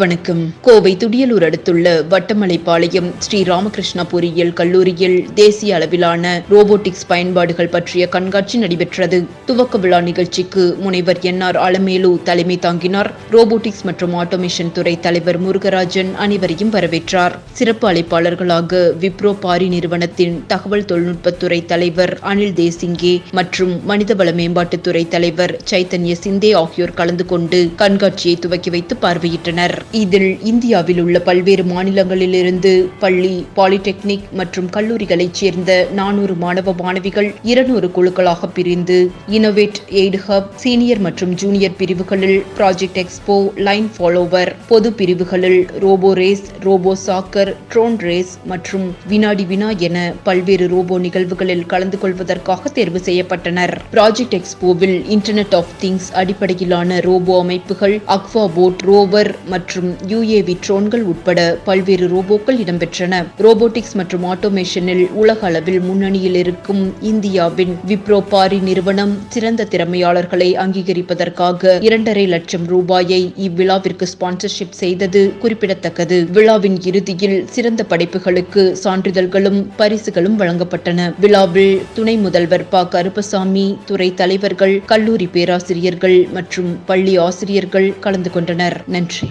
வணக்கம். கோவை துடியலூர் அடுத்துள்ள வட்டமலைப்பாளையம் ஸ்ரீ ராமகிருஷ்ணா பொறியியல் கல்லூரியில் தேசிய அளவிலான ரோபோட்டிக்ஸ் பயன்பாடுகள் பற்றிய கண்காட்சி நடைபெற்றது. துவக்க விழா நிகழ்ச்சிக்கு முனைவர் என் ஆர் அலமேலு தலைமை தாங்கினார். ரோபோட்டிக்ஸ் மற்றும் ஆட்டோமேஷன் துறை தலைவர் முருகராஜன் அனைவரையும் வரவேற்றார். சிறப்பு அழைப்பாளர்களாக விப்ரோ பாரி நிறுவனத்தின் தகவல் தொழில்நுட்பத்துறை தலைவர் அனில் தேசிங்கே மற்றும் மனிதவள மேம்பாட்டுத்துறை தலைவர் சைத்தன்ய சிந்தே ஆகியோர் கலந்து கொண்டு கண்காட்சியை துவக்கி வைத்து பார்வையிட்டனர். இதில் இந்தியாவில் உள்ள பல்வேறு மாநிலங்களிலிருந்து பள்ளி பாலிடெக்னிக் மற்றும் கல்லூரிகளைச் சேர்ந்த நானூறு மாணவ மாணவிகள் இருநூறு குழுக்களாக பிரிந்து இனோவேட் எய்டு ஹப் சீனியர் மற்றும் ஜூனியர் பிரிவுகளில் ப்ராஜெக்ட் எக்ஸ்போ லைன் ஃபாலோவர் பொது பிரிவுகளில் robo race robo soccer drone race மற்றும் வினாடி வினா என பல்வேறு ரோபோ நிகழ்வுகளில் கலந்து கொள்வதற்காக தேர்வு செய்யப்பட்டனர். ப்ராஜெக்ட் எக்ஸ்போவில் இன்டர்நெட் ஆஃப் திங்ஸ் அடிப்படையிலான ரோபோ அமைப்புகள் அக்வா போட் ரோவர் மற்றும் யுஏவி ட்ரோன்கள் உட்பட பல்வேறு ரோபோக்கள் இடம்பெற்றன. ரோபோட்டிக்ஸ் மற்றும் ஆட்டோமேஷனில் உலக அளவில் முன்னணியில் இருக்கும் இந்தியாவின் விப்ரோ பாரி நிறுவனம் சிறந்த திறமையாளர்களை அங்கீகரிப்பதற்காக இரண்டரை லட்சம் ரூபாயை இவ்விழாவிற்கு ஸ்பான்சர்ஷிப் செய்தது குறிப்பிடத்தக்கது. விழாவின் இறுதியில் சிறந்த படைப்புகளுக்கு சான்றிதழ்களும் பரிசுகளும் வழங்கப்பட்டன. விழாவில் துணை முதல்வர் ப. கருப்பசாமி துறை தலைவர்கள் கல்லூரி பேராசிரியர்கள் மற்றும் பள்ளி ஆசிரியர்கள் கலந்து கொண்டனர். நன்றி.